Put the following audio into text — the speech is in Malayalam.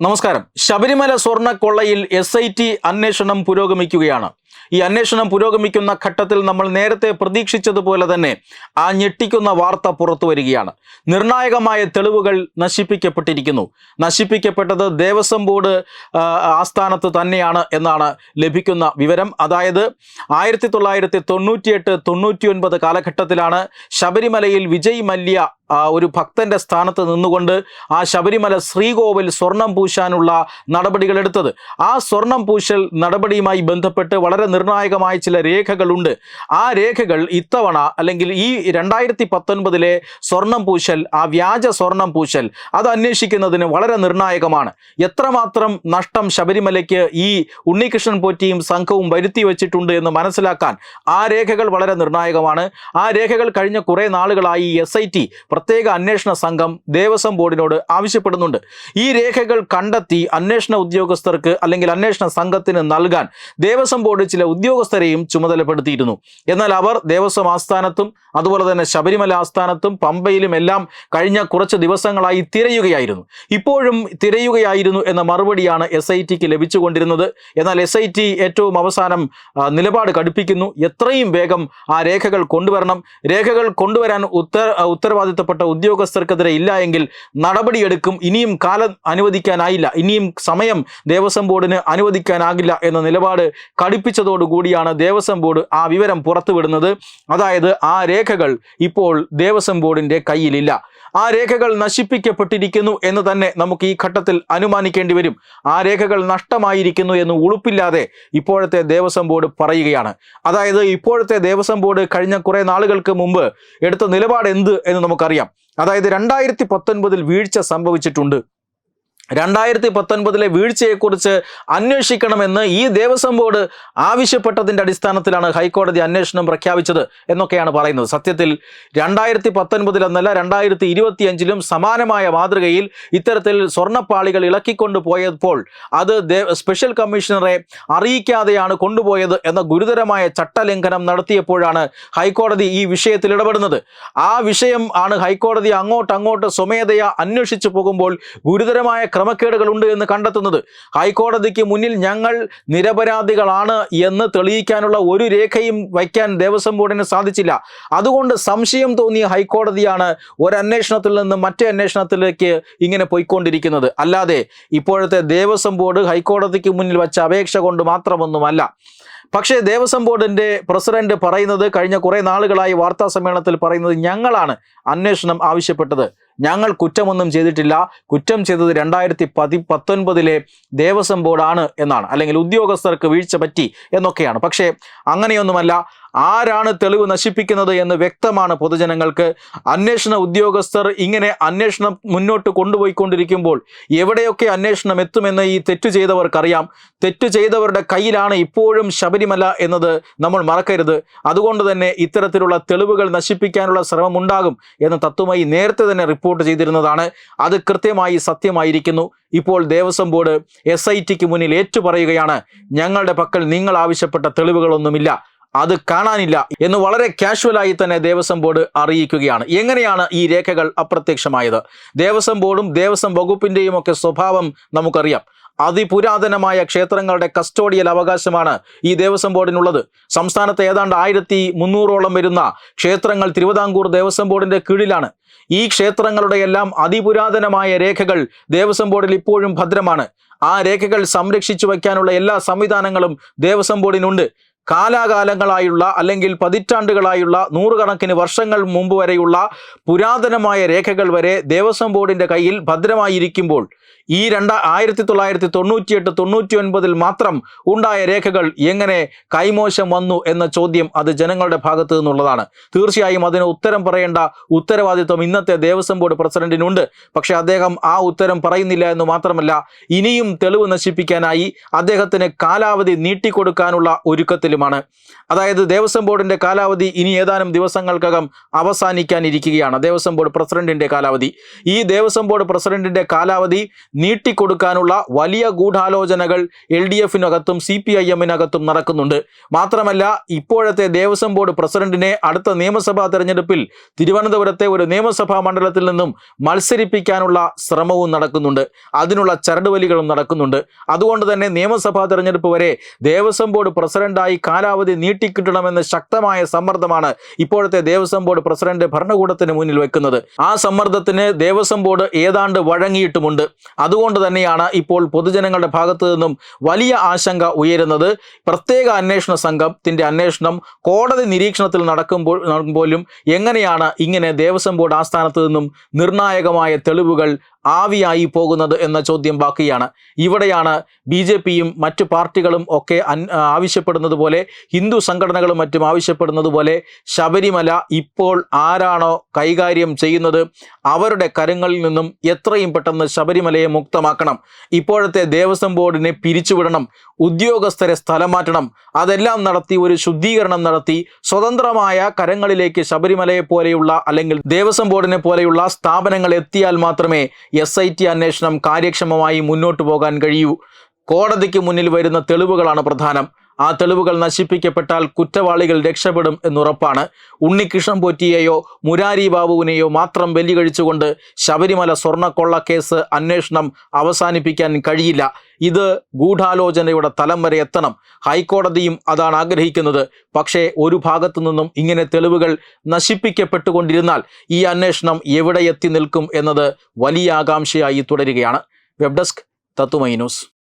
നമസ്കാരം. ശബരിമല സ്വർണക്കൊള്ളയിൽ എസ് ഐ ടി അന്വേഷണം പുരോഗമിക്കുകയാണ്. ഈ അന്വേഷണം പുരോഗമിക്കുന്ന ഘട്ടത്തിൽ നമ്മൾ നേരത്തെ പ്രതീക്ഷിച്ചതുപോലെ തന്നെ ആ ഞെട്ടിക്കുന്ന വാർത്ത പുറത്തു വരികയാണ്. നിർണായകമായ തെളിവുകൾ നശിപ്പിക്കപ്പെട്ടിരിക്കുന്നു. നശിപ്പിക്കപ്പെട്ടത് ദേവസ്വം ബോർഡ് ആസ്ഥാനത്ത് തന്നെയാണ് എന്നാണ് ലഭിക്കുന്ന വിവരം. അതായത് ആയിരത്തി തൊള്ളായിരത്തി തൊണ്ണൂറ്റിയെട്ട് തൊണ്ണൂറ്റി ഒൻപത് കാലഘട്ടത്തിലാണ് ശബരിമലയിൽ വിജയ് മല്യ ഒരു ഭക്തന്റെ സ്ഥാനത്ത് നിന്നുകൊണ്ട് ആ ശബരിമല ശ്രീകോവിൽ സ്വർണം പൂശാനുള്ള നടപടികൾ എടുത്തത്. ആ സ്വർണം പൂശൽ നടപടിയുമായി ബന്ധപ്പെട്ട് വളരെ നിർണായകമായ ചില രേഖകളുണ്ട്. ആ രേഖകൾ ഇത്തവണ അല്ലെങ്കിൽ ഈ രണ്ടായിരത്തി പത്തൊൻപതിലെ സ്വർണം പൂശൽ ആ വ്യാജ സ്വർണം പൂശൽ അത് അന്വേഷിക്കുന്നതിന് വളരെ നിർണായകമാണ്. എത്രമാത്രം നഷ്ടം ശബരിമലയ്ക്ക് ഈ ഉണ്ണികൃഷ്ണൻ പോറ്റിയും സംഘവും വരുത്തി വച്ചിട്ടുണ്ട് എന്ന് മനസ്സിലാക്കാൻ ആ രേഖകൾ വളരെ നിർണായകമാണ്. ആ രേഖകൾ കഴിഞ്ഞ കുറേ നാളുകളായി എസ് ഐ ടി പ്രത്യേക അന്വേഷണ സംഘം ദേവസ്വം ബോർഡിനോട് ആവശ്യപ്പെടുന്നുണ്ട്. ഈ രേഖകൾ കണ്ടെത്തി അന്വേഷണ ഉദ്യോഗസ്ഥർക്ക് അല്ലെങ്കിൽ അന്വേഷണ സംഘത്തിന് നൽകാൻ ദേവസ്വം ബോർഡ് ഉദ്യോഗസ്ഥരെയും ചുമതലപ്പെടുത്തിയിരുന്നു. എന്നാൽ അവർ ദേവസ്വം ആസ്ഥാനത്തും അതുപോലെ തന്നെ ശബരിമല ആസ്ഥാനത്തും പമ്പയിലും എല്ലാം കഴിഞ്ഞ കുറച്ച് ദിവസങ്ങളായി തിരയുകയായിരുന്നു. ഇപ്പോഴും തിരയുകയായിരുന്നു എന്ന മറുപടിയാണ് എസ് ഐ ടിക്ക് ലഭിച്ചുകൊണ്ടിരുന്നത്. എന്നാൽ എസ് ഐ ടി ഏറ്റവും അവസാനം നിലപാട് കടുപ്പിക്കുന്നു. എത്രയും വേഗം ആ രേഖകൾ കൊണ്ടുവരണം. രേഖകൾ കൊണ്ടുവരാൻ ഉത്തര ഉത്തരവാദിത്തപ്പെട്ട ഉദ്യോഗസ്ഥർക്കെതിരെ ഇല്ല എങ്കിൽ നടപടിയെടുക്കും. ഇനിയും കാലം അനുവദിക്കാനായില്ല. ഇനിയും സമയം ദേവസ്വം ബോർഡിന് അനുവദിക്കാനാകില്ല എന്ന നിലപാട് കടുപ്പിച്ചതോടുകൂടിയാണ് ദേവസ്വം ബോർഡ് ആ വിവരം പുറത്തുവിടുന്നത്. അതായത് ആ രേഖകൾ ഇപ്പോൾ ദേവസ്വം ബോർഡിന്റെ കയ്യിലില്ല. ആ രേഖകൾ നശിപ്പിക്കപ്പെട്ടിരിക്കുന്നു എന്ന് തന്നെ നമുക്ക് ഈ ഘട്ടത്തിൽ അനുമാനിക്കേണ്ടി വരും. ആ രേഖകൾ നഷ്ടമായിരിക്കുന്നു എന്ന് ഉളുപ്പില്ലാതെ ഇപ്പോഴത്തെ ദേവസ്വം ബോർഡ് പറയുകയാണ്. അതായത് ഇപ്പോഴത്തെ ദേവസ്വം ബോർഡ് കഴിഞ്ഞ കുറേ നാളുകൾക്ക് മുമ്പ് എടുത്ത നിലപാട് എന്ത് എന്ന് നമുക്കറിയാം. അതായത് രണ്ടായിരത്തി പത്തൊൻപതിൽ വീഴ്ച സംഭവിച്ചിട്ടുണ്ട്. രണ്ടായിരത്തി പത്തൊൻപതിലെ വീഴ്ചയെക്കുറിച്ച് അന്വേഷിക്കണമെന്ന് ഈ ദേവസ്വം ബോർഡ് ആവശ്യപ്പെട്ടതിന്റെ അടിസ്ഥാനത്തിലാണ് ഹൈക്കോടതി അന്വേഷണം പ്രഖ്യാപിച്ചത് എന്നൊക്കെയാണ് പറയുന്നത്. സത്യത്തിൽ രണ്ടായിരത്തി പത്തൊൻപതിൽ എന്നല്ല രണ്ടായിരത്തി ഇരുപത്തിയഞ്ചിലും സമാനമായ മാതൃകയിൽ ഇത്തരത്തിൽ സ്വർണപ്പാളികൾ ഇളക്കിക്കൊണ്ട് പോയപ്പോൾ അത് സ്പെഷ്യൽ കമ്മീഷണറെ അറിയിക്കാതെയാണ് കൊണ്ടുപോയത് എന്ന ഗുരുതരമായ ചട്ടലംഘനം നടത്തിയപ്പോഴാണ് ഹൈക്കോടതി ഈ വിഷയത്തിൽ ഇടപെടുന്നത്. ആ വിഷയം ആണ് ഹൈക്കോടതി അങ്ങോട്ടങ്ങോട്ട് അങ്ങോട്ട് സ്വമേധയാ അന്വേഷിച്ചു പോകുമ്പോൾ ഗുരുതരമായ ക്രമക്കേടുകളുണ്ട് എന്ന് കണ്ടെത്തുന്നത്. ഹൈക്കോടതിക്ക് മുന്നിൽ ഞങ്ങൾ നിരപരാധികളാണ് എന്ന് തെളിയിക്കാനുള്ള ഒരു രേഖയും വയ്ക്കാൻ ദേവസ്വം ബോർഡിന് സാധിച്ചില്ല. അതുകൊണ്ട് സംശയം തോന്നിയ ഹൈക്കോടതിയാണ് ഒരന്വേഷണത്തിൽ നിന്ന് മറ്റേ അന്വേഷണത്തിലേക്ക് ഇങ്ങനെ പോയിക്കൊണ്ടിരിക്കുന്നത്. അല്ലാതെ ഇപ്പോഴത്തെ ദേവസ്വം ബോർഡ് ഹൈക്കോടതിക്ക് മുന്നിൽ വച്ച അപേക്ഷ കൊണ്ട് മാത്രമൊന്നുമല്ല. പക്ഷേ ദേവസ്വം ബോർഡിന്റെ പ്രസിഡന്റ് പറയുന്നത് കഴിഞ്ഞ കുറേ നാളുകളായി വാർത്താ സമ്മേളനത്തിൽ പറയുന്നത് ഞങ്ങളാണ് അന്വേഷണം ആവശ്യപ്പെട്ടത്. ഞങ്ങൾ കുറ്റമൊന്നും ചെയ്തിട്ടില്ല. കുറ്റം ചെയ്തത് രണ്ടായിരത്തി പതി പത്തൊൻപതിലെ ദേവസ്വം ബോർഡാണ് എന്നാണ്. അല്ലെങ്കിൽ ഉദ്യോഗസ്ഥർക്ക് വീഴ്ച പറ്റി എന്നൊക്കെയാണ്. പക്ഷേ അങ്ങനെയൊന്നുമല്ല. ആരാണ് തെളിവ് നശിപ്പിക്കുന്നത് എന്ന് വ്യക്തമാണ് പൊതുജനങ്ങൾക്ക്. അന്വേഷണ ഉദ്യോഗസ്ഥർ ഇങ്ങനെ അന്വേഷണം മുന്നോട്ട് കൊണ്ടുപോയിക്കൊണ്ടിരിക്കുമ്പോൾ എവിടെയൊക്കെ അന്വേഷണം എത്തുമെന്ന് ഈ തെറ്റു ചെയ്തവർക്കറിയാം. തെറ്റു ചെയ്തവരുടെ കയ്യിലാണ് ഇപ്പോഴും ശബരിമല എന്നത് നമ്മൾ മറക്കരുത്. അതുകൊണ്ട് തന്നെ ഇത്തരത്തിലുള്ള തെളിവുകൾ നശിപ്പിക്കാനുള്ള ശ്രമം ഉണ്ടാകും എന്ന് തത്വമായി നേരത്തെ തന്നെ റിപ്പോർട്ട് ചെയ്തിരുന്നതാണ്. അത് കൃത്യമായി സത്യമായിരിക്കുന്നു. ഇപ്പോൾ ദേവസ്വം ബോർഡ് എസ് ഐ ടിക്ക് മുന്നിൽ ഏറ്റുപറയുകയാണ് ഞങ്ങളുടെ പക്കൽ നിങ്ങൾ ആവശ്യപ്പെട്ട തെളിവുകളൊന്നുമില്ല. അത് കാണാനില്ല എന്ന് വളരെ കാഷ്വലായി തന്നെ ദേവസ്വം ബോർഡ് അറിയിക്കുകയാണ്. എങ്ങനെയാണ് ഈ രേഖകൾ അപ്രത്യക്ഷമായത്? ദേവസ്വം ബോർഡും ദേവസ്വം വകുപ്പിന്റെയും ഒക്കെ സ്വഭാവം നമുക്കറിയാം. അതിപുരാതനമായ ക്ഷേത്രങ്ങളുടെ കസ്റ്റോഡിയൽ അവകാശമാണ് ഈ ദേവസ്വം ബോർഡിനുള്ളത്. സംസ്ഥാനത്ത് ഏതാണ്ട് ആയിരത്തി മുന്നൂറോളം വരുന്ന ക്ഷേത്രങ്ങൾ തിരുവിതാംകൂർ ദേവസ്വം ബോർഡിന്റെ കീഴിലാണ്. ഈ ക്ഷേത്രങ്ങളുടെ എല്ലാം അതിപുരാതനമായ രേഖകൾ ദേവസ്വം ബോർഡിൽ ഇപ്പോഴും ഭദ്രമാണ്. ആ രേഖകൾ സംരക്ഷിച്ചു വയ്ക്കാനുള്ള എല്ലാ സംവിധാനങ്ങളും ദേവസ്വം ബോർഡിനുണ്ട്. കാലാകാലങ്ങളായുള്ള അല്ലെങ്കിൽ പതിറ്റാണ്ടുകളായുള്ള നൂറുകണക്കിന് വർഷങ്ങൾ മുമ്പ് വരെയുള്ള പുരാതനമായ രേഖകൾ വരെ ദേവസ്വം ബോർഡിന്റെ കയ്യിൽ ഭദ്രമായിരിക്കുമ്പോൾ ഈ രണ്ട ആയിരത്തി തൊള്ളായിരത്തി തൊണ്ണൂറ്റിയെട്ട് തൊണ്ണൂറ്റി ഒൻപതിൽ മാത്രം ഉണ്ടായ രേഖകൾ എങ്ങനെ കൈമോശം വന്നു എന്ന ചോദ്യം അത് ജനങ്ങളുടെ ഭാഗത്തു നിന്നുള്ളതാണ്. തീർച്ചയായും അതിന് ഉത്തരം പറയേണ്ട ഉത്തരവാദിത്വം ഇന്നത്തെ ദേവസ്വം ബോർഡ് പ്രസിഡന്റിനുണ്ട്. പക്ഷെ അദ്ദേഹം ആ ഉത്തരം പറയുന്നില്ല എന്ന് മാത്രമല്ല ഇനിയും തെളിവ് നശിപ്പിക്കാനായി അദ്ദേഹത്തിന് കാലാവധി നീട്ടിക്കൊടുക്കാനുള്ള ഒരുക്കത്തിലുമാണ് അതായത് ദേവസ്വം ബോർഡിന്റെ കാലാവധി ഇനി ഏതാനും ദിവസങ്ങൾക്കകം അവസാനിക്കാനിരിക്കുകയാണ്. ദേവസ്വം ബോർഡ് പ്രസിഡന്റിന്റെ കാലാവധി. ഈ ദേവസ്വം ബോർഡ് പ്രസിഡന്റിന്റെ കാലാവധി നീട്ടിക്കൊടുക്കാനുള്ള വലിയ ഗൂഢാലോചനകൾ എൽ ഡി എഫിനകത്തും സി പി ഐ എമ്മിനകത്തും നടക്കുന്നുണ്ട്. മാത്രമല്ല ഇപ്പോഴത്തെ ദേവസ്വം ബോർഡ് പ്രസിഡന്റിനെ അടുത്ത നിയമസഭാ തെരഞ്ഞെടുപ്പിൽ തിരുവനന്തപുരത്തെ ഒരു നിയമസഭാ മണ്ഡലത്തിൽ നിന്നും മത്സരിപ്പിക്കാനുള്ള ശ്രമവും നടക്കുന്നുണ്ട്. അതിനുള്ള ചരടുവലികളും നടക്കുന്നുണ്ട്. അതുകൊണ്ട് തന്നെ നിയമസഭാ തെരഞ്ഞെടുപ്പ് വരെ ദേവസ്വം ബോർഡ് പ്രസിഡന്റായി കാലാവധി നീട്ടിക്കിട്ടണമെന്ന് ശക്തമായ സമ്മർദ്ദമാണ് ഇപ്പോഴത്തെ ദേവസ്വം ബോർഡ് പ്രസിഡന്റ് ഭരണകൂടത്തിന് മുന്നിൽ വെക്കുന്നത്. ആ സമ്മർദ്ദത്തിന് ദേവസ്വം ബോർഡ് ഏതാണ്ട് വഴങ്ങിയിട്ടുമുണ്ട്. അതുകൊണ്ട് തന്നെയാണ് ഇപ്പോൾ പൊതുജനങ്ങളുടെ ഭാഗത്തു നിന്നും വലിയ ആശങ്ക ഉയരുന്നത്. പ്രത്യേക അന്വേഷണ സംഘത്തിന്റെ അന്വേഷണം കോടതി നിരീക്ഷണത്തിൽ നടക്കുമ്പോൾ പോലും എങ്ങനെയാണ് ഇങ്ങനെ ദേവസ്വം ബോർഡ് ആസ്ഥാനത്ത് നിന്നും നിർണായകമായ തെളിവുകൾ ആവിയായി പോകുന്നത് എന്ന ചോദ്യം ബാക്കിയാണ്. ഇവിടെയാണ് ബി ജെ പിയും മറ്റു പാർട്ടികളും ഒക്കെ ആവശ്യപ്പെടുന്നത് പോലെ ഹിന്ദു സംഘടനകളും മറ്റും ആവശ്യപ്പെടുന്നത് പോലെ ശബരിമല ഇപ്പോൾ ആരാണോ കൈകാര്യം ചെയ്യുന്നത് അവരുടെ കരങ്ങളിൽ നിന്നും എത്രയും പെട്ടെന്ന് ശബരിമലയെ മുക്തമാക്കണം. ഇപ്പോഴത്തെ ദേവസ്വം ബോർഡിനെ പിരിച്ചുവിടണം ഉദ്യോഗസ്ഥരെ സ്ഥലം മാറ്റണം അതെല്ലാം നടത്തി ഒരു ശുദ്ധീകരണം നടത്തി സ്വതന്ത്രമായ കരങ്ങളിലേക്ക് ശബരിമലയെ പോലെയുള്ള അല്ലെങ്കിൽ ദേവസ്വം ബോർഡിനെ പോലെയുള്ള സ്ഥാപനങ്ങൾ എത്തിയാൽ മാത്രമേ എസ് ഐ ടി അന്വേഷണം കാര്യക്ഷമമായി മുന്നോട്ട് പോകാൻ കഴിയൂ. കോടതിക്ക് മുന്നിൽ വരുന്ന തെളിവുകളാണ് പ്രധാനം. ആ തെളിവുകൾ നശിപ്പിക്കപ്പെട്ടാൽ കുറ്റവാളികൾ രക്ഷപ്പെടും എന്നുറപ്പാണ്. ഉണ്ണികൃഷ്ണൻ പോറ്റിയെയോ മുരാരി ബാബുവിനെയോ മാത്രം ബലികഴിച്ചുകൊണ്ട് ശബരിമല സ്വർണക്കൊള്ള കേസ് അന്വേഷണം അവസാനിപ്പിക്കാൻ കഴിയില്ല. ഇത് ഗൂഢാലോചനയുടെ തലം വരെ എത്തണം. ഹൈക്കോടതിയും അതാണ് ആഗ്രഹിക്കുന്നത്. പക്ഷേ ഒരു ഭാഗത്തു നിന്നും ഇങ്ങനെ തെളിവുകൾ നശിപ്പിക്കപ്പെട്ടുകൊണ്ടിരുന്നാൽ ഈ അന്വേഷണം എവിടെ എത്തി നിൽക്കും എന്നത് വലിയ ആകാംക്ഷയായി തുടരുകയാണ്. വെബ് ഡെസ്ക് തത്തുമൈ ന്യൂസ്.